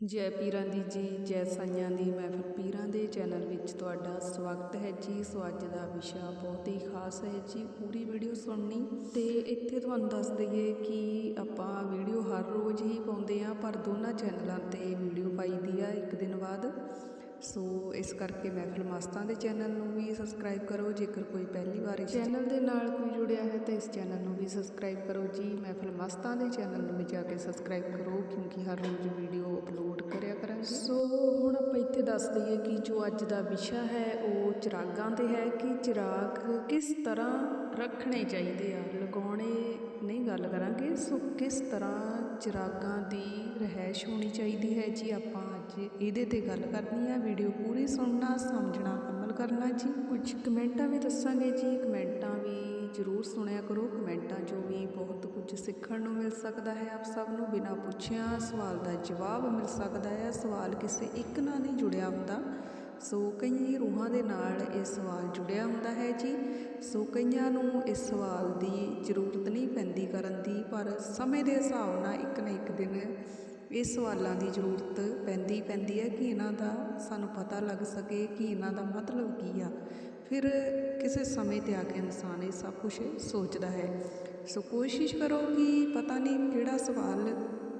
ਜੈ ਪੀਰਾਂ ਦੀ ਜੀ, ਜੈ ਸਾਈਆਂ ਦੀ। ਮਹਿਫਲ ਪੀਰਾਂ ਦੇ ਚੈਨਲ ਵਿੱਚ ਤੁਹਾਡਾ ਸਵਾਗਤ ਹੈ ਜੀ। ਸੋ ਅੱਜ ਦਾ ਵਿਸ਼ਾ ਬਹੁਤ ਹੀ ਖਾਸ ਹੈ ਜੀ, ਪੂਰੀ ਵੀਡੀਓ ਸੁਣਨੀ। ਤੇ ਇੱਥੇ ਤੁਹਾਨੂੰ ਦੱਸ ਦਈਏ ਕਿ ਆਪਾਂ ਵੀਡੀਓ ਹਰ ਰੋਜ਼ ਹੀ ਪਾਉਂਦੇ ਆ ਪਰ ਦੋਨਾਂ ਚੈਨਲਾਂ ਤੇ ਵੀਡੀਓ ਪਾਈਦੀ ਆ ਇੱਕ ਦਿਨ ਬਾਅਦ। ਸੋ ਇਸ ਕਰਕੇ ਮਹਿਫਲ ਮਸਤਾਂ ਦੇ ਚੈਨਲ ਨੂੰ ਵੀ ਸਬਸਕ੍ਰਾਈਬ ਕਰੋ। ਜੇਕਰ ਕੋਈ ਪਹਿਲੀ ਵਾਰ ਇਸ ਚੈਨਲ ਦੇ ਨਾਲ ਕੋਈ ਜੁੜਿਆ ਹੈ ਤਾਂ ਇਸ ਚੈਨਲ ਨੂੰ ਵੀ ਸਬਸਕ੍ਰਾਈਬ ਕਰੋ। ਜੀ ਮਹਿਫਲ ਮਸਤਾਂ ਦੇ ਚੈਨਲ ਨੂੰ ਵੀ ਜਾ ਕੇ ਸਬਸਕ੍ਰਾਈਬ ਕਰੋ ਕਿਉਂਕਿ ਹਰ ਰੋਜ਼ ਵੀਡੀਓ ਅਪਲੋਡ ਕਰਿਆ ਸੋ ਹੁਣ ਆਪਾਂ ਇੱਥੇ ਦੱਸ ਦਈਏ ਕਿ ਜੋ ਅੱਜ ਦਾ ਵਿਸ਼ਾ ਹੈ, ਉਹ ਚਿਰਾਗਾਂ ਤੇ ਹੈ ਕਿ ਚਿਰਾਗ ਕਿਸ ਤਰ੍ਹਾਂ ਰੱਖਣੇ ਚਾਹੀਦੇ ਆ? ਲਗਾਉਣੇ ਨਹੀਂ ਗੱਲ ਕਰਾਂਗੇ, ਸੋ ਕਿਸ ਤਰ੍ਹਾਂ ਚਿਰਾਗਾਂ ਦੀ ਰਹਿائش ਹੋਣੀ ਚਾਹੀਦੀ ਹੈ? ਜੀ, ਆਪਾਂ ਅੱਜ ਇਹਦੇ ਤੇ ਗੱਲ ਕਰਨੀ ਆ, ਵੀਡੀਓ ਪੂਰੀ ਸੁਣਨਾ, ਸਮਝਣਾ, ਅਮਲ ਕਰਨਾ ਜੀ। ਕੁਝ ਕਮੈਂਟਾਂ ਵੀ ਦੱਸਾਂਗੇ ਜੀ, ਕਮੈਂਟਾਂ ਵੀ ਜ਼ਰੂਰ ਸੁਣਿਆ ਕਰੋ। ਕਮੈਂਟਾਂ 'ਚੋਂ ਵੀ ਬਹੁਤ ਕੁਝ ਸਿੱਖਣ ਨੂੰ ਮਿਲ ਸਕਦਾ ਹੈ। ਆਪ ਸਭ ਨੂੰ ਬਿਨਾਂ ਪੁੱਛਿਆ ਸਵਾਲ ਦਾ ਜਵਾਬ ਮਿਲ ਸਕਦਾ ਹੈ। ਸਵਾਲ ਕਿਸੇ ਇੱਕ ਨਾਲ ਨਹੀਂ ਜੁੜਿਆ ਹੁੰਦਾ। ਸੋ ਕਈ ਰੂਹਾਂ ਦੇ ਨਾਲ ਇਹ ਸਵਾਲ ਜੁੜਿਆ ਹੁੰਦਾ ਹੈ ਜੀ। ਸੋ ਕਈਆਂ ਨੂੰ ਇਸ ਸਵਾਲ ਦੀ ਜ਼ਰੂਰਤ ਨਹੀਂ ਪੈਂਦੀ ਕਰਨ ਦੀ, ਪਰ ਸਮੇਂ ਦੇ ਹਿਸਾਬ ਨਾਲ ਇੱਕ ਨਾ ਇੱਕ ਦਿਨ ਇਹ ਸਵਾਲਾਂ ਦੀ ਜ਼ਰੂਰਤ ਪੈਂਦੀ ਪੈਂਦੀ ਹੈ ਕਿ ਇਹਨਾਂ ਦਾ ਸਾਨੂੰ ਪਤਾ ਲੱਗ ਸਕੇ ਕਿ ਇਹਨਾਂ ਦਾ ਮਤਲਬ ਕੀ ਆ। ਫਿਰ ਕਿਸੇ ਸਮੇਂ ਤੇ ਆ ਕੇ ਇਨਸਾਨ ਇਹ ਸਭ ਕੁਝ ਸੋਚਦਾ ਹੈ। ਸੋ ਕੋਸ਼ਿਸ਼ ਕਰੋ ਕਿ ਪਤਾ ਨਹੀਂ ਕਿਹੜਾ ਸਵਾਲ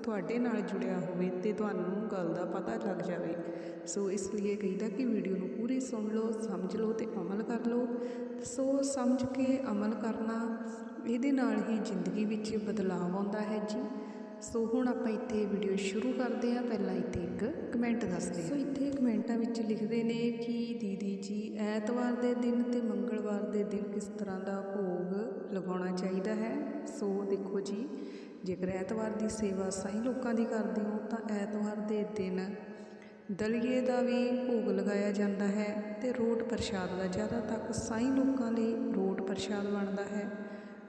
ਤੁਹਾਡੇ ਨਾਲ ਜੁੜਿਆ ਹੋਵੇ ਤੇ ਤੁਹਾਨੂੰ ਗੱਲ ਦਾ ਪਤਾ ਲੱਗ ਜਾਵੇ। ਸੋ ਇਸ ਲਈ ਕਹੀਦਾ ਕਿ ਵੀਡੀਓ ਨੂੰ ਪੂਰੀ ਸੁਣ ਲਓ, ਸਮਝ ਲਓ ਤੇ ਅਮਲ ਕਰ ਲਓ। ਸੋ ਸਮਝ ਕੇ ਅਮਲ ਕਰਨਾ ਇਹਦੇ ਨਾਲ ਹੀ ਜ਼ਿੰਦਗੀ ਵਿੱਚ ਬਦਲਾਅ ਆਉਂਦਾ ਹੈ ਜੀ। ਸੋ ਹੁਣ ਆਪਾਂ ਇੱਥੇ ਵੀਡੀਓ ਸ਼ੁਰੂ ਕਰਦੇ ਹਾਂ। ਪਹਿਲਾਂ ਇੱਥੇ ਇੱਕ ਕਮੈਂਟ ਦੱਸਦੇ ਹਾਂ। ਸੋ ਇੱਥੇ ਕਮੈਂਟਾਂ ਵਿੱਚ ਲਿਖਦੇ ਨੇ ਕਿ ਜੀ ਐਤਵਾਰ ਦੇ ਦਿਨ ਅਤੇ ਮੰਗਲਵਾਰ ਦੇ ਦਿਨ ਕਿਸ ਤਰ੍ਹਾਂ ਦਾ ਭੋਗ ਲਗਾਉਣਾ ਚਾਹੀਦਾ ਹੈ? ਸੋ ਦੇਖੋ ਜੀ, ਜੇਕਰ ਐਤਵਾਰ ਦੀ ਸੇਵਾ ਸਹੀ ਲੋਕਾਂ ਦੀ ਕਰਦੇ ਹੋ, ਤਾਂ ਐਤਵਾਰ ਦੇ ਦਿਨ ਦਲੀਏ ਦਾ ਵੀ ਭੋਗ ਲਗਾਇਆ ਜਾਂਦਾ ਹੈ ਤੇ ਰੋਟ ਪ੍ਰਸ਼ਾਦ ਦਾ ਜ਼ਿਆਦਾ ਤੱਕ ਸਾਈ ਲੋਕਾਂ ਲਈ ਰੋਟ ਪ੍ਰਸ਼ਾਦ ਬਣਦਾ ਹੈ।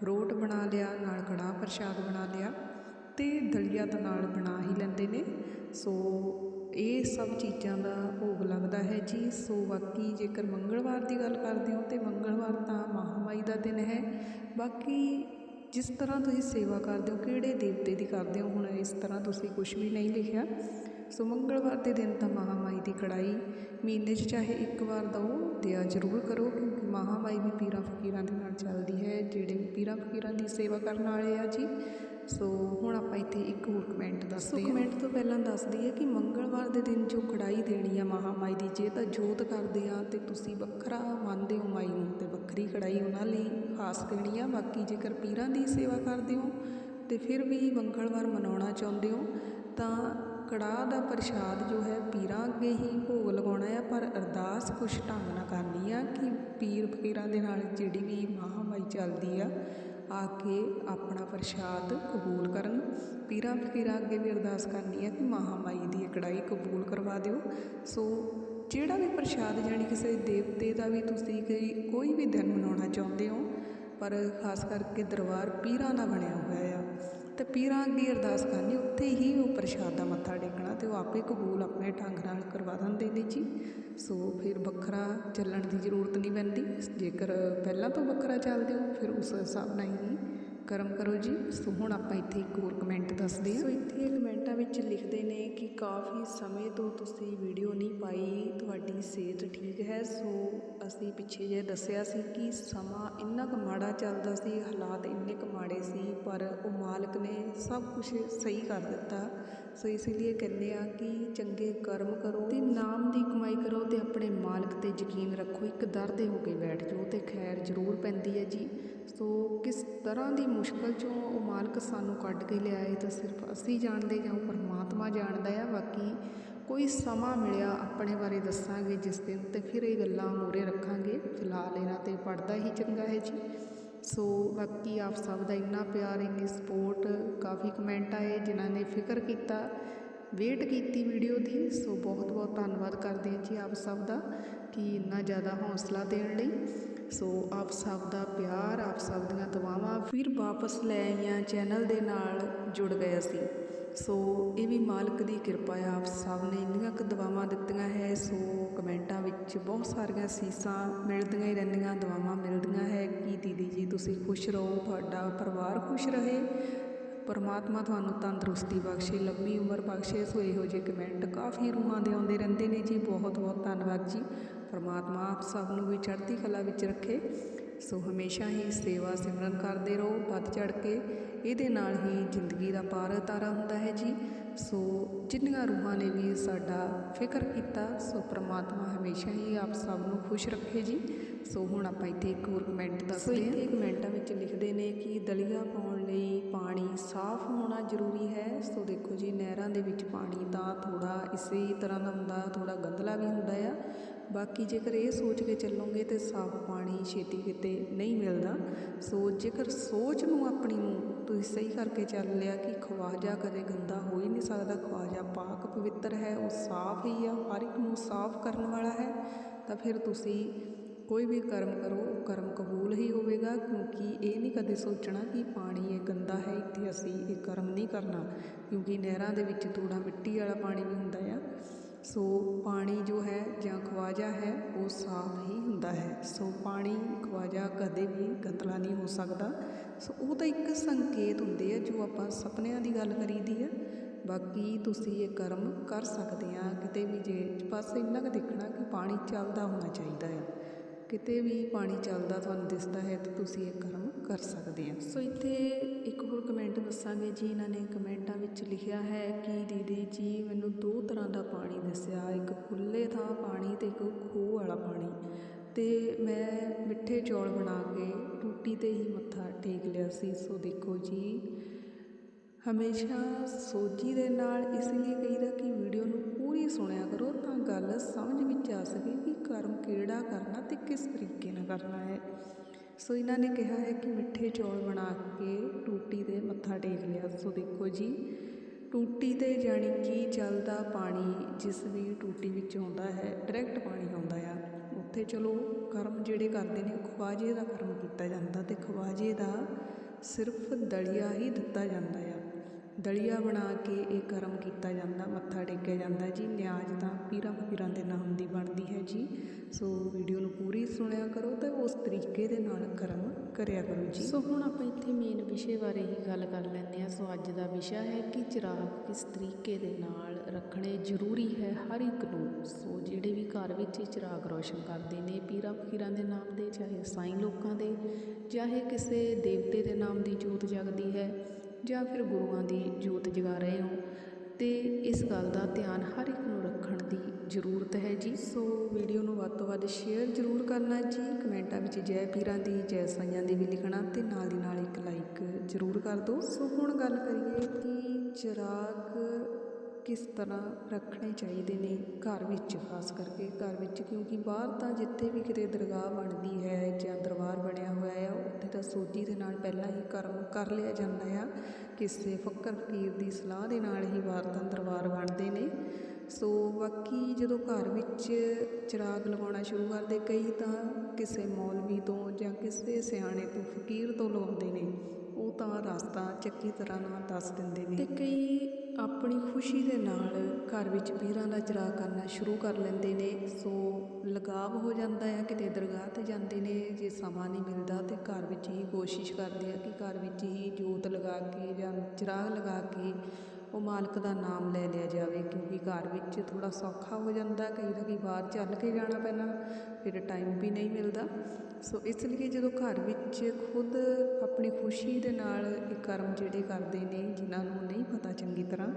ਰੋਟ ਬਣਾ ਲਿਆ, ਨਾਲ ਕੜਾਹ ਪ੍ਰਸ਼ਾਦ ਬਣਾ ਲਿਆ ਤੇ ਦਲੀਆ ਤਾਂ ਨਾਲ ਬਣਾ ਹੀ ਲੈਂਦੇ ਨੇ। ਸੋ ਇਹ ਸਭ ਚੀਜ਼ਾਂ ਦਾ ਭੋਗ ਲੱਗਦਾ ਹੈ ਜੀ। ਸੋ ਬਾਕੀ ਜੇਕਰ ਮੰਗਲਵਾਰ ਦੀ ਗੱਲ ਕਰਦੇ ਹੋ ਤਾਂ ਮੰਗਲਵਾਰ ਤਾਂ ਮਹਾਮਾਈ ਦਾ ਦਿਨ ਹੈ। ਬਾਕੀ ਜਿਸ ਤਰ੍ਹਾਂ ਤੁਸੀਂ ਸੇਵਾ ਕਰਦੇ ਹੋ, ਕਿਹੜੇ ਦੇਵਤੇ ਦੀ ਕਰਦੇ ਹੋ, ਹੁਣ ਇਸ ਤਰ੍ਹਾਂ ਤੁਸੀਂ ਕੁਝ ਵੀ ਨਹੀਂ ਲਿਖਿਆ। ਸੋ ਮੰਗਲਵਾਰ ਦੇ ਦਿਨ ਤਾਂ ਮਹਾਮਾਈ ਦੀ ਕੜਾਈ ਮਹੀਨੇ 'ਚ ਚਾਹੇ ਇੱਕ ਵਾਰ ਦਓ ਦਿਆ ਜ਼ਰੂਰ ਕਰੋ, ਕਿਉਂਕਿ ਮਹਾਮਾਈ ਵੀ ਪੀਰਾਂ ਫਕੀਰਾਂ ਦੇ ਨਾਲ ਚੱਲਦੀ ਹੈ। ਜਿਹੜੇ ਵੀ ਪੀਰਾਂ ਫਕੀਰਾਂ ਦੀ ਸੇਵਾ ਕਰਨ ਵਾਲੇ ਆ ਜੀ ਸੋ ਹੁਣ ਆਪਾਂ ਇੱਥੇ ਇੱਕ ਹੋਰ ਕਮੈਂਟ ਦੱਸਦੇ ਹਾਂ। ਕਮੈਂਟ ਤੋਂ ਪਹਿਲਾਂ ਦੱਸ ਦਈਏ ਕਿ ਮੰਗਲਵਾਰ ਦੇ ਦਿਨ ਜੋ ਕੜਾਈ ਦੇਣੀ ਆ ਮਹਾਮਾਈ ਦੀ। ਜੇ ਤਾਂ ਜੋਤ ਕਰਦੇ ਆ ਤੇ ਤੁਸੀਂ ਵੱਖਰਾ ਮੰਨਦੇ ਹੋ ਮਾਈ ਨੂੰ ਤੇ ਵੱਖਰੀ ਕੜਾਈ ਉਹਨਾਂ ਲਈ ਖਾਸ ਦੇਣੀ ਆ। ਬਾਕੀ ਜੇਕਰ ਪੀਰਾਂ ਦੀ ਸੇਵਾ ਕਰਦੇ ਹੋ ਤੇ ਫਿਰ ਵੀ ਮੰਗਲਵਾਰ ਮਨਾਉਣਾ ਚਾਹੁੰਦੇ ਹੋ ਤਾਂ ਕੜਾਹ ਦਾ ਪ੍ਰਸ਼ਾਦ ਜੋ ਹੈ ਪੀਰਾਂ ਅੱਗੇ ਹੀ ਭੋਗ ਲਗਾਉਣਾ ਹੈ ਪਰ ਅਰਦਾਸ ਕੁਛ ਢੰਗ ਨਾਲ ਕਰਨੀ ਆ ਕਿ ਪੀਰ ਫਕੀਰਾਂ ਦੇ ਨਾਲ ਜਿਹੜੀ ਵੀ ਮਹਾਮਾਈ ਚੱਲਦੀ ਆ ਆ ਕੇ ਆਪਣਾ ਪ੍ਰਸ਼ਾਦ ਕਬੂਲ ਕਰਨ। ਪੀਰਾਂ ਫਕੀਰਾਂ ਅੱਗੇ ਵੀ ਅਰਦਾਸ ਕਰਨੀ ਹੈ ਕਿ ਮਹਾਮਾਈ ਦੀ ਕੜਾਈ ਕਬੂਲ ਕਰਵਾ ਦਿਓ। ਸੋ ਜਿਹੜਾ ਵੀ ਪ੍ਰਸ਼ਾਦ ਜਾਣੀ ਕਿਸੇ ਦੇਵਤੇ ਦਾ ਵੀ ਤੁਸੀਂ ਕੋਈ ਵੀ ਦਿਨ ਮਨਾਉਣਾ ਚਾਹੁੰਦੇ ਹੋ, ਪਰ ਖਾਸ ਕਰਕੇ ਦਰਬਾਰ ਪੀਰਾਂ ਦਾ ਬਣਿਆ ਹੋਇਆ ਆ, ਤੇ ਪੀਰਾਂ ਅੱਗੇ ਅਰਦਾਸ ਕਰਨੀ, ਉੱਥੇ ਹੀ ਉਹ ਪ੍ਰਸ਼ਾਦ ਦਾ ਮੱਥਾ ਟੇਕ ਉਹ ਆਪੇ ਕਬੂਲ ਆਪਣੇ ਢੰਗ ਨਾਲ ਕਰਵਾ ਦਿੰਦੇ ਨੇ ਜੀ। ਸੋ ਫਿਰ ਵੱਖਰਾ ਚੱਲਣ ਦੀ ਜ਼ਰੂਰਤ ਨਹੀਂ ਪੈਂਦੀ। ਜੇਕਰ ਪਹਿਲਾਂ ਤੋਂ ਵੱਖਰਾ ਚੱਲਦੇ ਹੋ, ਫਿਰ ਉਸ ਹਿਸਾਬ ਨਾਲ ਹੀ ਕਰਮ ਕਰੋ ਜੀ। ਸੋ ਹੁਣ ਆਪਾਂ ਇੱਥੇ ਇੱਕ ਹੋਰ ਕਮੈਂਟ ਦੱਸਦੇ ਹਾਂ। ਸੋ ਇੱਥੇ ਕਮੈਂਟਾਂ ਵਿੱਚ ਲਿਖਦੇ ਨੇ ਕਿ ਕਾਫੀ ਸਮੇਂ ਤੋਂ ਤੁਸੀਂ ਵੀਡੀਓ ਨਹੀਂ ਪਾਈ, ਤੁਹਾਡੀ ਸਿਹਤ ਠੀਕ ਹੈ। ਸੋ ਅਸੀਂ ਪਿੱਛੇ ਜੇ ਦੱਸਿਆ ਸੀ ਕਿ ਸਮਾਂ ਇੰਨਾ ਕੁ ਮਾੜਾ ਚੱਲਦਾ ਸੀ, ਹਾਲਾਤ ਇੰਨੇ ਕੁ ਮਾੜੇ ਸੀ, ਪਰ ਉਹ ਮਾਲਕ ਨੇ ਸਭ ਕੁਝ ਸਹੀ ਕਰ ਦਿੱਤਾ। ਸੋ ਇਸ ਲਈ ਕਹਿੰਦੇ ਆ ਕਿ ਚੰਗੇ ਕਰਮ ਕਰੋ ਤੇ ਨਾਮ ਦੀ ਕਮਾਈ ਕਰੋ ਤੇ ਆਪਣੇ ਮਾਲਕ ਤੇ ਯਕੀਨ ਰੱਖੋ, ਇੱਕ ਦਰ ਦੇ ਹੋ ਕੇ ਬੈਠ ਜਾਓ ਤੇ ਖੈਰ ਜ਼ਰੂਰ ਪੈਂਦੀ ਹੈ ਜੀ। ਸੋ ਕਿਸ ਤਰ੍ਹਾਂ ਦੀ ਮੁਸ਼ਕਲ ਚੋਂ ਉਹ ਮਾਲਕ ਸਾਨੂੰ ਕੱਢ ਕੇ ਲਿਆਏ ਤਾਂ ਸਿਰਫ ਅਸੀਂ ਜਾਣਦੇ ਜਾਂ ਉਹ ਪਰਮਾਤਮਾ ਜਾਣਦਾ ਆ ਬਾਕੀ ਕੋਈ ਸਮਾਂ ਮਿਲਿਆ ਆਪਣੇ ਬਾਰੇ ਦੱਸਾਂਗੇ, ਜਿਸ ਦਿਨ ਤੇ ਫਿਰ ਇਹ ਗੱਲਾਂ ਮੂਰੇ ਰੱਖਾਂਗੇ। ਫਿਲਹਾਲ ਇਹਨਾਂ ਤੇ ਪੜਦਾ ਹੀ ਚੰਗਾ ਹੈ ਜੀ। ਸੋ ਬਾਕੀ ਆਪ ਸਭ ਦਾ ਇੰਨਾ ਪਿਆਰ, ਇੰਨੀ ਸਪੋਰਟ ਕਾਫੀ ਕਮੈਂਟ ਆਏ ਜਿਨ੍ਹਾਂ ਨੇ ਫਿਕਰ ਕੀਤਾ। ਵੇਟ ਕੀਤੀ ਵੀਡੀਓ ਦੀ, ਸੋ ਬਹੁਤ ਬਹੁਤ ਧੰਨਵਾਦ ਕਰਦੇ ਹਾਂ ਜੀ ਆਪ ਸਭ ਦਾ ਕਿ ਇੰਨਾ ਜ਼ਿਆਦਾ ਹੌਸਲਾ ਦੇਣ ਲਈ। ਸੋ ਆਪ ਸਭ ਦਾ ਪਿਆਰ, ਆਪ ਸਭ ਦੀਆਂ ਦੁਆਵਾਂ ਫਿਰ ਵਾਪਸ ਲੈ ਆਈਆਂ, ਚੈਨਲ ਦੇ ਨਾਲ ਜੁੜ ਗਏ ਅਸੀਂ। ਸੋ ਇਹ ਵੀ ਮਾਲਕ ਦੀ ਕਿਰਪਾ ਆ, ਆਪ ਸਭ ਨੇ ਇੰਨੀਆਂ ਕੁ ਦੁਆਵਾਂ ਦਿੱਤੀਆਂ ਹੈ, ਸੋ ਕਮੈਂਟਾਂ ਵਿੱਚ ਬਹੁਤ ਸਾਰੀਆਂ ਸੀਸਾਂ ਮਿਲਦੀਆਂ ਹੀ ਰਹਿੰਦੀਆਂ, ਦੁਆਵਾਂ ਮਿਲਦੀਆਂ ਹੈ ਕਿ ਦੀਦੀ ਜੀ ਤੁਸੀਂ ਖੁਸ਼ ਰਹੋ, ਤੁਹਾਡਾ ਪਰਿਵਾਰ ਖੁਸ਼ ਰਹੇ। ਪਰਮਾਤਮਾ ਤੁਹਾਨੂੰ ਤੰਦਰੁਸਤੀ ਬਖਸ਼ੇ ਲੰਮੀ ਉਮਰ ਬਖਸ਼ੇ, ਸੋ ਇਹੋ ਜਿਹੇ ਕਮੈਂਟ ਕਾਫੀ ਰੂਹਾਂ ਦੇ ਆਉਂਦੇ ਰਹਿੰਦੇ ਨੇ ਜੀ। ਬਹੁਤ ਬਹੁਤ ਧੰਨਵਾਦ ਜੀ। ਪਰਮਾਤਮਾ ਆਪ ਸਭ ਨੂੰ ਵੀ ਚੜ੍ਹਦੀ ਕਲਾ ਵਿੱਚ ਰੱਖੇ। ਸੋ ਹਮੇਸ਼ਾ ਹੀ ਸੇਵਾ ਸਿਮਰਨ ਕਰਦੇ ਰਹੋ, ਵੱਧ ਚੜ ਕੇ। ਇਹਦੇ ਨਾਲ ਹੀ ਜ਼ਿੰਦਗੀ ਦਾ ਪਾਰ ਉਤਾਰਾ ਹੁੰਦਾ ਹੈ ਜੀ। ਸੋ ਜਿੰਨੀਆਂ ਰੂਹਾਂ ਨੇ ਵੀ ਸਾਡਾ ਫਿਕਰ ਕੀਤਾ, ਸੋ ਪ੍ਰਮਾਤਮਾ ਹਮੇਸ਼ਾ ਹੀ ਆਪ ਸਭ ਨੂੰ ਖੁਸ਼ ਰੱਖੇ ਜੀ। ਸੋ ਹੁਣ ਆਪਾਂ ਇੱਥੇ ਇੱਕ ਹੋਰ ਕਮੈਂਟ ਦੱਸਦੇ ਹਾਂ। ਇੱਥੇ ਕਮੈਂਟਾਂ ਵਿੱਚ ਲਿਖਦੇ ਨੇ ਕਿ ਦਲੀਆ ਪਾਉਣ ਲਈ ਪਾਣੀ ਸਾਫ਼ ਹੋਣਾ ਜ਼ਰੂਰੀ ਹੈ। ਸੋ ਦੇਖੋ ਜੀ ਨਹਿਰਾਂ ਦੇ ਵਿੱਚ ਪਾਣੀ ਤਾਂ ਥੋੜਾ ਇਸੇ ਤਰ੍ਹਾਂ ਦਾ ਹੁੰਦਾ ਥੋੜਾ ਗੰਦਲਾ ਵੀ ਹੁੰਦਾ ਆ। ਬਾਕੀ ਜੇਕਰ ਇਹ ਸੋਚ ਕੇ ਚੱਲੋਗੇ ਤੇ ਸਾਫ਼ ਪਾਣੀ ਛੇਤੀ ਕਿਤੇ ਨਹੀਂ ਮਿਲਦਾ। ਸੋ ਜੇਕਰ ਸੋਚ ਨੂੰ ਆਪਣੀ ਨੂੰ ਤੁਸੀਂ ਸਹੀ ਕਰਕੇ ਚੱਲ ਲਿਆ ਕਿ ਖਵਾਜਾ ਕਦੇ ਗੰਦਾ ਹੋ ਹੀ ਨਹੀਂ ਸਕਦਾ ਖਵਾਜਾ ਪਾਕ ਪਵਿੱਤਰ ਹੈ ਉਹ ਸਾਫ਼ ਹੀ ਆ ਹਰ ਇੱਕ ਨੂੰ ਸਾਫ਼ ਕਰਨ ਵਾਲਾ ਹੈ ਤਾਂ ਫਿਰ ਤੁਸੀਂ ਕੋਈ ਵੀ ਕਰਮ ਕਰੋ, ਉਹ ਕਰਮ ਕਬੂਲ ਹੀ ਹੋਵੇਗਾ, ਕਿਉਂਕਿ ਇਹ ਨਹੀਂ ਕਦੇ ਸੋਚਣਾ ਕਿ ਪਾਣੀ ਇਹ ਗੰਦਾ ਹੈ, ਇੱਥੇ ਅਸੀਂ ਇਹ ਕਰਮ ਨਹੀਂ ਕਰਨਾ, ਕਿਉਂਕਿ ਨਹਿਰਾਂ ਦੇ ਵਿੱਚ ਥੋੜਾ ਮਿੱਟੀ ਵਾਲਾ ਪਾਣੀ ਵੀ ਹੁੰਦਾ ਆ। ਸੋ ਪਾਣੀ ਜੋ ਹੈ ਜਾਂ ਖਵਾਜਾ ਹੈ, ਉਹ ਸਾਫ਼ ਹੀ ਹੁੰਦਾ ਹੈ। ਸੋ ਪਾਣੀ, ਖਵਾਜਾ ਕਦੇ ਵੀ ਗੰਦਲਾ ਨਹੀਂ ਹੋ ਸਕਦਾ। ਸੋ ਉਹ ਤਾਂ ਇੱਕ ਸੰਕੇਤ ਹੁੰਦੇ ਆ, ਜੋ ਆਪਾਂ ਸੁਪਨਿਆਂ ਦੀ ਗੱਲ ਕਰੀਦੀ ਆ। ਬਾਕੀ ਤੁਸੀਂ ਇਹ ਕਰਮ ਕਰ ਸਕਦੇ ਆ, ਕਿਤੇ ਵੀ ਜੇ ਬਸ ਇੰਨਾ ਕੁ ਦੇਖਣਾ ਕਿ ਪਾਣੀ ਚੱਲਦਾ ਹੋਣਾ ਚਾਹੀਦਾ ਆ। ਕਿਤੇ ਵੀ ਪਾਣੀ ਚੱਲਦਾ ਤੁਹਾਨੂੰ ਦਿਸਦਾ ਹੈ ਤਾਂ ਤੁਸੀਂ ਇਹ ਕਰਮ ਕਰ ਸਕਦੇ ਆ। ਸੋ ਇੱਥੇ ਇੱਕ ਹੋਰ ਕਮੈਂਟ ਦੱਸਾਂਗੇ ਜੀ, ਇਹਨਾਂ ਨੇ ਕਮੈਂਟਾਂ ਵਿੱਚ ਲਿਖਿਆ ਹੈ ਕਿ ਦੀਦੀ ਜੀ ਮੈਨੂੰ ਦੋ ਤਰ੍ਹਾਂ ਦਾ ਪਾਣੀ ਦੱਸਿਆ, ਇੱਕ ਖੁੱਲੇ ਥਾਂ ਪਾਣੀ ਤੇ ਇੱਕ ਖੂਹ ਵਾਲਾ ਪਾਣੀ। ਤੇ ਮੈਂ ਮਿੱਠੇ ਚੌਲ ਬਣਾ ਕੇ ਟੂਟੀ ਤੇ ਹੀ ਮੱਥਾ ਟੇਕ ਲਿਆ ਸੀ। ਸੋ ਦੇਖੋ ਜੀ, ਹਮੇਸ਼ਾ ਸੋਝੀ ਦੇ ਨਾਲ ਇਸ ਲਈ ਕਹੀਦਾ ਕਿ ਵੀਡੀਓ ਨੂੰ ਪੂਰੀ ਸੁਣਿਆ ਕਰੋ ਤਾਂ ਗੱਲ ਸਮਝ ਵਿੱਚ ਆ ਸਕੇ ਕਿ ਕਰਮ ਕਿਹੜਾ ਕਰਨਾ ਤੇ ਕਿਸ ਤਰੀਕੇ ਨਾਲ ਕਰਨਾ ਹੈ। ਸੋ ਇਹਨਾਂ ਨੇ ਕਿਹਾ ਹੈ ਕਿ ਮਿੱਠੇ ਚੌਲ ਬਣਾ ਕੇ ਟੂਟੀ ਤੇ ਮੱਥਾ ਟੇਕ ਲਿਆ। ਸੋ ਦੇਖੋ ਜੀ, ਟੂਟੀ ਤੇ ਜਾਣੀ ਕਿ ਚੱਲਦਾ ਪਾਣੀ ਜਿਸ ਵੀ ਟੂਟੀ ਵਿੱਚ ਆਉਂਦਾ ਹੈ, ਡਾਇਰੈਕਟ ਪਾਣੀ ਆਉਂਦਾ ਆ। ਉੱਥੇ ਚਲੋ ਕਰਮ ਜਿਹੜੇ ਕਰਦੇ ਨੇ ਖਵਾਜੇ ਦਾ ਕਰਮ ਕੀਤਾ ਜਾਂਦਾ ਤੇ ਖਵਾਜੇ ਦਾ ਸਿਰਫ ਦਲੀਆ ਹੀ ਦਿੱਤਾ ਜਾਂਦਾ ਹੈ ਦਲੀਆ ਬਣਾ ਕੇ ਇਹ ਕਰਮ ਕੀਤਾ ਜਾਂਦਾ, ਮੱਥਾ ਟੇਕਿਆ ਜਾਂਦਾ ਜੀ। ਨਿਆਜ਼ ਤਾਂ ਪੀਰਾਂ ਫਕੀਰਾਂ ਦੇ ਨਾਮ ਦੀ ਬਣਦੀ ਹੈ ਜੀ। ਸੋ ਵੀਡੀਓ ਨੂੰ ਪੂਰੀ ਸੁਣਿਆ ਕਰੋ ਤੇ ਉਸ ਤਰੀਕੇ ਦੇ ਨਾਲ ਕਰਮ ਕਰਿਆ ਕਰੋ ਜੀ। ਸੋ ਹੁਣ ਆਪਾਂ ਇੱਥੇ ਮੇਨ ਵਿਸ਼ੇ ਬਾਰੇ ਹੀ ਗੱਲ ਕਰ ਲੈਂਦੇ ਹਾਂ। ਸੋ ਅੱਜ ਦਾ ਵਿਸ਼ਾ ਹੈ ਕਿ ਚਿਰਾਗ ਕਿਸ ਤਰੀਕੇ ਦੇ ਨਾਲ ਰੱਖਣੇ ਜ਼ਰੂਰੀ ਹੈ ਹਰ ਇੱਕ ਨੂੰ। ਸੋ ਜਿਹੜੇ ਵੀ ਘਰ ਵਿੱਚ ਚਿਰਾਗ ਰੋਸ਼ਨ ਕਰਦੇ ਨੇ, ਪੀਰਾਂ ਫਕੀਰਾਂ ਦੇ ਨਾਮ ਦੇ, ਚਾਹੇ ਸਾਈਂ ਲੋਕਾਂ ਦੇ, ਚਾਹੇ ਕਿਸੇ ਦੇਵਤੇ ਦੇ ਨਾਮ ਦੀ ਜੋਤ ਜਗਦੀ ਹੈ ਜਾਂ ਫਿਰ ਗੁਰੂਆਂ ਦੀ ਜੋਤ ਜਗਾ ਰਹੇ ਹੋ। ਅਤੇ ਇਸ ਗੱਲ ਦਾ ਧਿਆਨ ਹਰ ਇੱਕ ਨੂੰ ਰੱਖਣ ਦੀ ਜ਼ਰੂਰਤ ਹੈ ਜੀ। ਸੋ ਵੀਡੀਓ ਨੂੰ ਵੱਧ ਤੋਂ ਵੱਧ ਸ਼ੇਅਰ ਜ਼ਰੂਰ ਕਰਨਾ ਜੀ। ਕਮੈਂਟਾਂ ਵਿੱਚ ਜੈ ਪੀਰਾਂ ਦੀ, ਜੈ ਸਾਈਆਂ ਦੀ ਵੀ ਲਿਖਣਾ ਅਤੇ ਨਾਲ ਦੀ ਨਾਲ ਇੱਕ ਲਾਈਕ ਜ਼ਰੂਰ ਕਰ ਦਿਓ। ਸੋ ਹੁਣ ਗੱਲ ਕਰੀਏ ਕਿ ਚਿਰਾਗ ਕਿਸ ਤਰ੍ਹਾਂ ਰੱਖਣੇ ਚਾਹੀਦੇ ਨੇ ਘਰ ਵਿੱਚ, ਖਾਸ ਕਰਕੇ ਘਰ ਵਿੱਚ। ਕਿਉਂਕਿ ਬਾਹਰ ਤਾਂ ਜਿੱਥੇ ਵੀ ਕਿਤੇ ਦਰਗਾਹ ਬਣਦੀ ਹੈ ਜਾਂ ਦਰਬਾਰ ਬਣਿਆ ਹੋਇਆ ਹੈ ਉੱਥੇ ਤਾਂ ਸੋਝੀ ਦੇ ਨਾਲ ਪਹਿਲਾਂ ਹੀ ਕਰਮ ਕਰ ਲਿਆ ਜਾਂਦਾ ਆ। ਕਿਸੇ ਫੱਕਰ ਫਕੀਰ ਦੀ ਸਲਾਹ ਦੇ ਨਾਲ ਹੀ ਬਾਹਰ ਤਾਂ ਦਰਬਾਰ ਬਣਦੇ ਨੇ। ਸੋ ਬਾਕੀ ਜਦੋਂ ਘਰ ਵਿੱਚ ਚਿਰਾਗ ਲਗਾਉਣਾ ਸ਼ੁਰੂ ਕਰਦੇ, ਕਈ ਤਾਂ ਕਿਸੇ ਮੌਲਵੀ ਤੋਂ ਜਾਂ ਕਿਸੇ ਸਿਆਣੇ ਤੋਂ ਫਕੀਰ ਤੋਂ ਲਗਾਉਂਦੇ ਨੇ। ਉਹ ਤਾਂ ਰਸਤਾ ਚੱਕੀ ਤਰ੍ਹਾਂ ਨਾਲ ਦੱਸ ਦਿੰਦੇ ਨੇ। ਤੇ ਕਈ ਆਪਣੀ ਖੁਸ਼ੀ ਦੇ ਨਾਲ ਘਰ ਵਿੱਚ ਪੀਰਾਂ ਦਾ ਚਿਰਾਗ ਕਰਨਾ ਸ਼ੁਰੂ ਕਰ ਲੈਂਦੇ ਨੇ। ਸੋ ਲਗਾਵ ਹੋ ਜਾਂਦਾ ਹੈ ਕਿਤੇ ਦਰਗਾਹ ਤੇ ਜਾਂਦੇ ਨੇ, ਜੇ ਸਮਾਂ ਨਹੀਂ ਮਿਲਦਾ ਤੇ ਘਰ ਵਿੱਚ ਹੀ ਕੋਸ਼ਿਸ਼ ਕਰਦੇ ਆ ਕਿ ਘਰ ਵਿੱਚ ਹੀ ਜੋਤ ਲਗਾ ਕੇ ਜਾਂ ਚਿਰਾਗ ਲਗਾ ਕੇ ਉਹ ਮਾਲਕ ਦਾ ਨਾਮ ਲੈ ਲਿਆ ਜਾਵੇ ਕਿਉਂਕਿ ਘਰ ਵਿੱਚ ਥੋੜ੍ਹਾ ਸੌਖਾ ਹੋ ਜਾਂਦਾ, ਕਈ ਵਾਰੀ ਬਾਹਰ ਚੱਲ ਕੇ ਜਾਣਾ ਪੈਣਾ, ਫਿਰ ਟਾਈਮ ਵੀ ਨਹੀਂ ਮਿਲਦਾ। ਸੋ ਇਸ ਲਈ ਜਦੋਂ ਘਰ ਵਿੱਚ ਖੁਦ ਆਪਣੀ ਖੁਸ਼ੀ ਦੇ ਨਾਲ ਇਹ ਕਰਮ ਜਿਹੜੇ ਕਰਦੇ ਨੇ, ਜਿਨ੍ਹਾਂ ਨੂੰ ਨਹੀਂ ਪਤਾ ਚੰਗੀ ਤਰ੍ਹਾਂ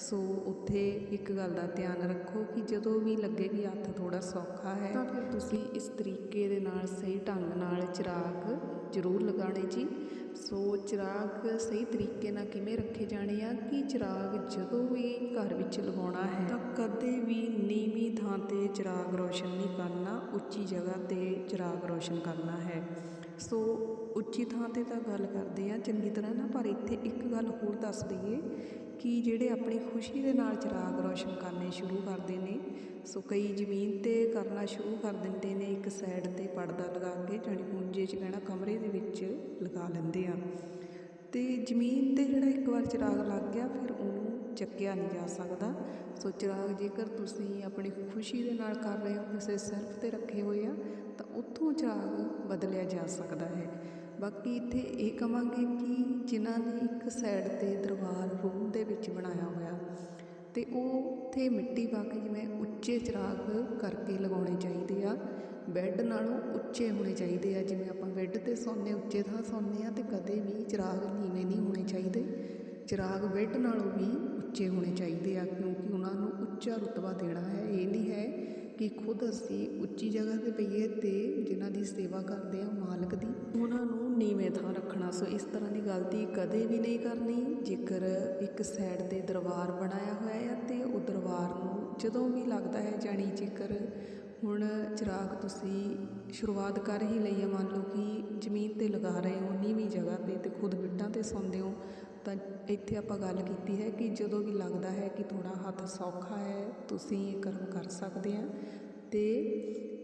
ਸੋ ਉੱਥੇ ਇੱਕ ਗੱਲ ਦਾ ਧਿਆਨ ਰੱਖੋ ਕਿ ਜਦੋਂ ਵੀ ਲੱਗੇ ਕਿ ਹੱਥ ਥੋੜਾ ਸੌਖਾ ਹੈ, ਤਾਂ ਫਿਰ ਤੁਸੀਂ ਇਸ ਤਰੀਕੇ ਦੇ ਨਾਲ ਸਹੀ ਢੰਗ ਨਾਲ ਚਿਰਾਗ ਜ਼ਰੂਰ ਲਗਾਉਣੇ ਜੀ। ਸੋ ਚਿਰਾਗ ਸਹੀ ਤਰੀਕੇ ਨਾਲ ਕਿਵੇਂ ਰੱਖੇ ਜਾਣੇ ਆ ਕਿ ਚਿਰਾਗ ਜਦੋਂ ਵੀ ਘਰ ਵਿੱਚ ਲਗਾਉਣਾ ਹੈ। ਤਾਂ ਕਦੇ ਵੀ ਨੀਵੀਂ ਥਾਂ ਤੇ ਚਿਰਾਗ ਰੋਸ਼ਨ ਨਹੀਂ ਕਰਨਾ, ਉੱਚੀ ਜਗ੍ਹਾ ਤੇ ਚਿਰਾਗ ਰੋਸ਼ਨ ਕਰਨਾ ਹੈ। ਸੋ ਉੱਚੀ ਥਾਂ ਤੇ ਤਾਂ ਗੱਲ ਕਰਦੇ ਆ, ਚੰਗੀ ਤਰ੍ਹਾਂ ਨਾ, ਪਰ ਇੱਥੇ ਇੱਕ ਗੱਲ ਹੋਰ ਦੱਸ ਦਈਏ ਕਿ ਜਿਹੜੇ ਆਪਣੀ ਖੁਸ਼ੀ ਦੇ ਨਾਲ ਚਿਰਾਗ ਰੌਸ਼ਨ ਕਰਨੇ ਸ਼ੁਰੂ ਕਰਦੇ ਨੇ। ਸੋ ਕਈ ਜ਼ਮੀਨ ਤੇ ਕਰਨਾ ਸ਼ੁਰੂ ਕਰ ਦਿੰਦੇ ਨੇ, ਇੱਕ ਸਾਈਡ ਤੇ ਪਰਦਾ ਲਗਾ ਕੇ, ਜਾਣੀ ਪੁੰਜੇ 'ਚ ਕਹਿਣਾ ਕਮਰੇ ਦੇ ਵਿੱਚ ਲਗਾ ਲੈਂਦੇ ਆ। ਤੇ ਜ਼ਮੀਨ ਤੇ ਜਿਹੜਾ ਇੱਕ ਵਾਰ ਚਿਰਾਗ ਲੱਗ ਗਿਆ, ਫਿਰ ਉਹਨੂੰ ਚੱਕਿਆ ਨਹੀਂ ਜਾ ਸਕਦਾ। ਸੋ ਚਿਰਾਗ ਜੇਕਰ ਤੁਸੀਂ ਆਪਣੀ ਖੁਸ਼ੀ ਦੇ ਨਾਲ ਕਰ ਰਹੇ ਹੋ, ਕਿਸੇ ਸਿਰਫ ਤੇ ਰੱਖੇ ਹੋਏ ਆ, ਤਾਂ ਉੱਥੋਂ ਚਿਰਾਗ ਬਦਲਿਆ ਜਾ ਸਕਦਾ ਹੈ। ਬਾਕੀ ਇੱਥੇ ਇਹ ਕਵਾਂਗੇ ਕਿ ਜਿਨ੍ਹਾਂ ਨੇ ਇੱਕ ਸਾਈਡ ਤੇ ਦਰਬਾਰ ਰੂਮ ਦੇ ਵਿੱਚ ਬਣਾਇਆ ਹੋਇਆ ਅਤੇ ਉਹ ਉੱਥੇ ਮਿੱਟੀ ਪਾ ਕੇ ਜਿਵੇਂ ਉੱਚੇ ਚਿਰਾਗ ਕਰਕੇ ਲਗਾਉਣੇ ਚਾਹੀਦੇ ਆ ਬੈੱਡ ਨਾਲੋਂ ਉੱਚੇ ਹੋਣੇ ਚਾਹੀਦੇ ਆ, ਜਿਵੇਂ ਆਪਾਂ ਬੈੱਡ ਤੇ ਸੌਂਦੇ ਉੱਚੇ ਥਾਂ ਸੌਂਦੇ ਆ ਅਤੇ ਕਦੇ ਵੀ ਚਿਰਾਗ ਨੀਵੇਂ ਨਹੀਂ ਹੋਣੇ ਚਾਹੀਦੇ। ਚਿਰਾਗ ਬੈੱਡ ਨਾਲੋਂ ਵੀ ਉੱਚੇ ਹੋਣੇ ਚਾਹੀਦੇ ਆ, ਕਿਉਂਕਿ ਉਹਨਾਂ ਨੂੰ ਉੱਚਾ ਰੁਤਬਾ ਦੇਣਾ ਹੈ। ਇਹ ਨਹੀਂ ਹੈ ਕਿ ਖੁਦ ਅਸੀਂ ਉੱਚੀ ਜਗ੍ਹਾ ਤੇ ਪਈਏ ਤੇ ਜਿਨ੍ਹਾਂ ਦੀ ਸੇਵਾ ਕਰਦੇ ਆ ਮਾਲਕ ਦੀ, ਉਹਨਾਂ ਨੂੰ ਨੀਵੇਂ ਥਾਂ ਰੱਖਣਾ। ਸੋ ਇਸ ਤਰ੍ਹਾਂ ਦੀ ਗਲਤੀ ਕਦੇ ਵੀ ਨਹੀਂ ਕਰਨੀ। ਜੇਕਰ ਇੱਕ ਸਾਈਡ ਤੇ ਦਰਬਾਰ ਬਣਾਇਆ ਹੋਇਆ ਹੈ ਤੇ ਉਹ ਦਰਬਾਰ ਨੂੰ ਜਦੋਂ ਵੀ ਲੱਗਦਾ ਹੈ, ਜਾਣੀ ਜੇਕਰ ਹੁਣ ਚਿਰਾਗ ਤੁਸੀਂ ਸ਼ੁਰੂਆਤ ਕਰ ਹੀ ਲਈ ਹੈ, ਮੰਨ ਲਓ ਕਿ ਜ਼ਮੀਨ ਤੇ ਲਗਾ ਰਹੇ ਹੋ ਨੀਵੀਂ ਜਗ੍ਹਾ ਤੇ ਤੇ ਖੁਦ ਬਿੱਟਾਂ ਤੇ ਸੌਂਦੇ ਹੋ, ਤਾਂ ਇੱਥੇ ਆਪਾਂ ਗੱਲ ਕੀਤੀ ਹੈ ਕਿ ਜਦੋਂ ਵੀ ਲੱਗਦਾ ਹੈ ਕਿ ਥੋੜਾ ਹੱਥ ਸੌਖਾ ਹੈ, ਤੁਸੀਂ ਇਹ ਕਰਮ ਕਰ ਸਕਦੇ ਆ।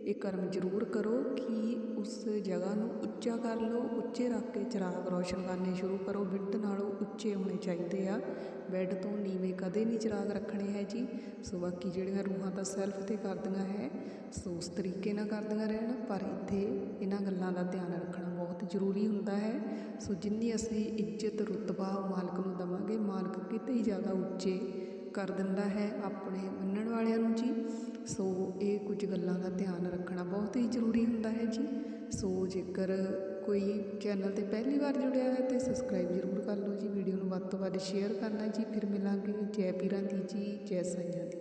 ਇਹ ਕਰਮ ਜ਼ਰੂਰ ਕਰੋ ਕਿ ਉਸ ਜਗ੍ਹਾ ਨੂੰ ਉੱਚਾ ਕਰ ਲਓ, ਉੱਚੇ ਰੱਖ ਕੇ ਚਿਰਾਗ ਰੌਸ਼ਨ ਕਰਨੇ ਸ਼ੁਰੂ ਕਰੋ। ਬਿੱਟ ਨਾਲੋਂ ਉੱਚੇ ਹੋਣੇ ਚਾਹੀਦੇ ਆ। ਬੈੱਡ ਤੋਂ ਨੀਵੇਂ ਕਦੇ ਨਹੀਂ ਚਿਰਾਗ ਰੱਖਣੇ ਹੈ ਜੀ। ਸੋ ਬਾਕੀ ਜਿਹੜੀਆਂ ਰੂਹਾਂ ਤਾਂ ਸੈਲਫ ਤੇ ਕਰਦੀਆਂ ਹੈ, ਸੋ ਉਸ ਤਰੀਕੇ ਨਾਲ ਕਰਦੀਆਂ ਰਹਿਣ। ਪਰ ਇੱਥੇ ਇਹਨਾਂ ਗੱਲਾਂ ਦਾ ਧਿਆਨ ਰੱਖਣਾ ਬਹੁਤ ਜ਼ਰੂਰੀ ਹੁੰਦਾ ਹੈ। ਸੋ ਜਿੰਨੀ ਅਸੀਂ ਇੱਜ਼ਤ, ਰੁਤਬਾ ਮਾਲਕ ਨੂੰ ਦਵਾਂਗੇ, ਮਾਲਕ ਕਿਤੇ ਹੀ ਜ਼ਿਆਦਾ ਉੱਚੇ ਕਰ ਦਿੰਦਾ ਹੈ ਆਪਣੇ ਮੰਨਣ ਵਾਲਿਆਂ ਨੂੰ ਜੀ। ਸੋ ਇਹ ਕੁਝ ਗੱਲਾਂ ਦਾ ਧਿਆਨ ਰੱਖਣਾ ਬਹੁਤ ਹੀ ਜ਼ਰੂਰੀ ਹੁੰਦਾ ਹੈ ਜੀ। ਸੋ ਜੇਕਰ ਕੋਈ ਚੈਨਲ ਤੇ ਪਹਿਲੀ ਵਾਰ ਜੁੜਿਆ ਹੈ ਤੇ ਸਬਸਕ੍ਰਾਈਬ ਜ਼ਰੂਰ ਕਰ ਲਓ ਜੀ। ਵੀਡੀਓ ਨੂੰ ਵੱਧ ਤੋਂ ਵੱਧ ਸ਼ੇਅਰ ਕਰਨਾ ਜੀ। ਫਿਰ ਮਿਲਾਂਗੇ ਜੈ ਪੀਰਾਂ ਦੀ ਜੀ, ਜੈ ਸਾਈਆਂ ਦੀ।